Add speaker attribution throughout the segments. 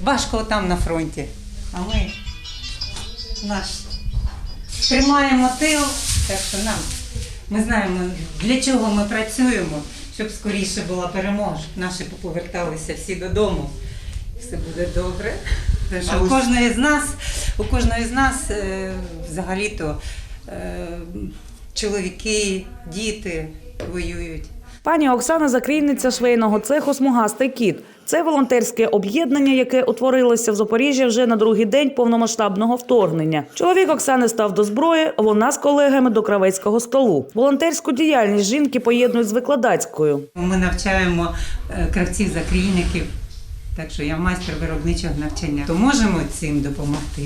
Speaker 1: важко там на фронті. А ми наш тримаємо тил, так що нам ми знаємо, для чого ми працюємо, щоб скоріше була перемога, щоб наші поверталися всі додому. Все буде добре. Тому що у кожної з нас, у кожної з нас е, взагалі-то е, чоловіки, діти воюють.
Speaker 2: Пані Оксана закрійниця швейного цеху Смугастий кіт. Це волонтерське об'єднання, яке утворилося в Запоріжжі вже на другий день повномасштабного вторгнення. Чоловік Оксани став до зброї. Вона з колегами до кравецького столу. Волонтерську діяльність жінки поєднують з викладацькою.
Speaker 1: Ми навчаємо е, кравців закрійників, так що я майстер виробничого навчання. То можемо цим допомогти.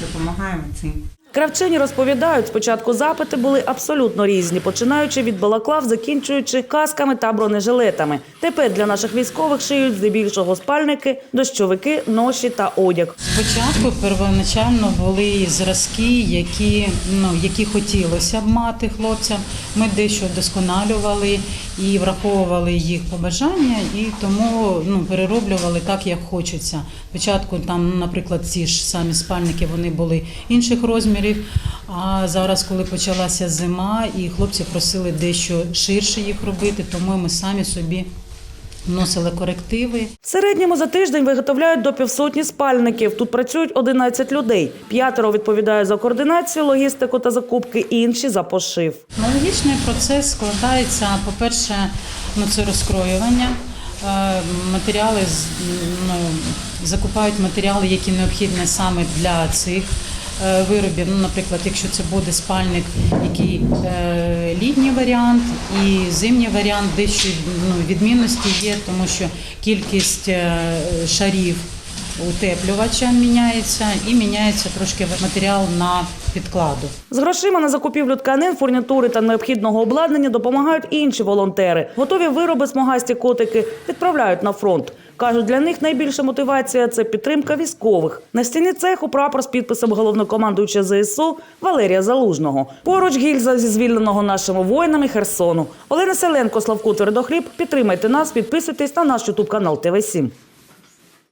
Speaker 1: Допомагаємо цим.
Speaker 2: Кравчині розповідають, спочатку запити були абсолютно різні, починаючи від балаклав, закінчуючи касками та бронежилетами. Тепер для наших військових шиють здебільшого спальники, дощовики, ноші та одяг.
Speaker 3: Спочатку первоначально були зразки, які, ну, які хотілося б мати хлопцям. Ми дещо вдосконалювали і враховували їх побажання, і тому ну, перероблювали так, як хочеться. Спочатку там, наприклад, ці ж самі спальники вони були інших розмірів. А зараз, коли почалася зима, і хлопці просили дещо ширше їх робити, тому ми самі собі вносили корективи.
Speaker 2: В середньому за тиждень виготовляють до півсотні спальників. Тут працюють 11 людей. П'ятеро відповідають за координацію, логістику та закупки, інші за пошив.
Speaker 3: Аналогічний процес складається, по-перше, ну, це розкроювання. Е, Матеріали ну, закупають матеріали, які необхідні саме для цих виробів. Ну, наприклад, якщо це буде спальник, який е, літній варіант і зимній варіант, дещо ну, відмінності є, тому що кількість е, шарів утеплювача міняється і міняється трошки матеріал на підкладу.
Speaker 2: З грошима на закупівлю тканин, фурнітури та необхідного обладнання допомагають інші волонтери. Готові вироби смугасті котики відправляють на фронт. Кажуть, для них найбільша мотивація це підтримка військових. На стіні цеху прапор з підписом головнокомандуюча ЗСУ Валерія Залужного. Поруч гільза зі звільненого нашими воїнами Херсону. Олена Селенко, Славко Твердохліб. Підтримайте нас, підписуйтесь на наш ютуб канал ТВ 7